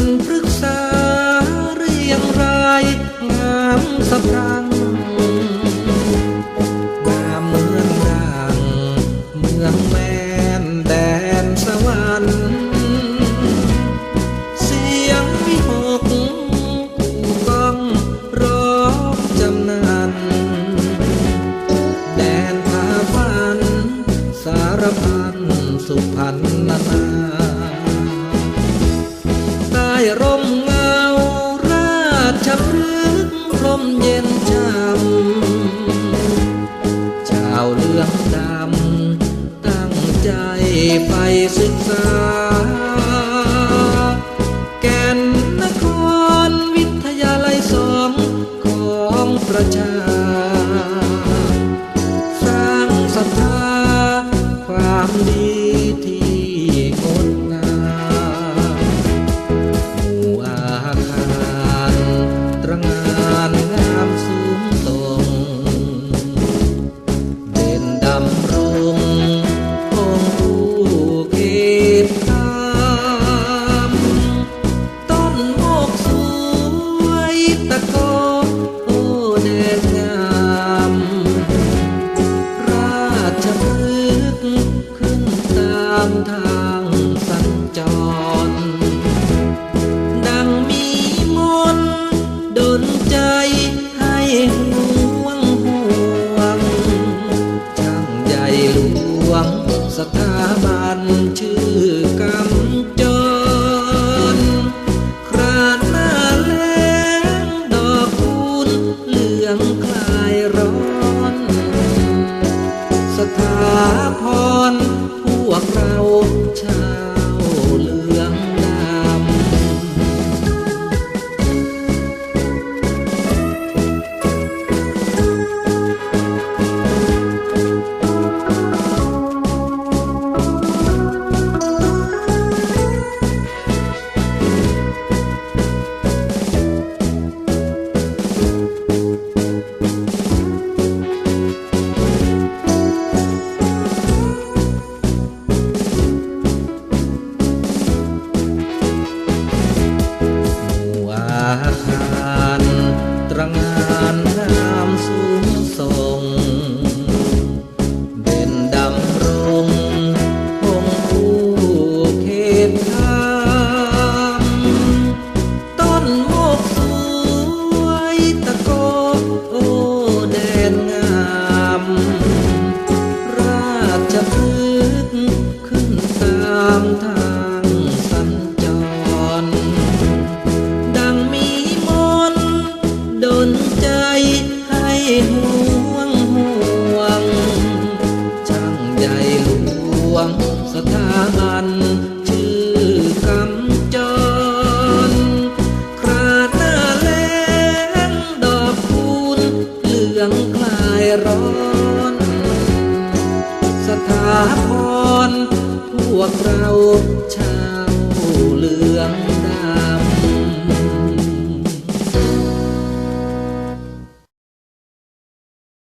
วนปรึกษาเรียงรายงามสะพรังง เย็นช่ำชาวเลืองดำตั้งใจไปศึกษา แก่นนครวิทยาลัยสองของประชา งามสูงตรงเด่นดำรงองค์ผู้เขตคามต้นโมกสวยตะโกโอ้แดงงามราชพฤกษ์ขึ้นตามทาง ห่วงห่วงช่างใหญ่หลวงสถาบัน ร้อนสถาพร พวกเราชา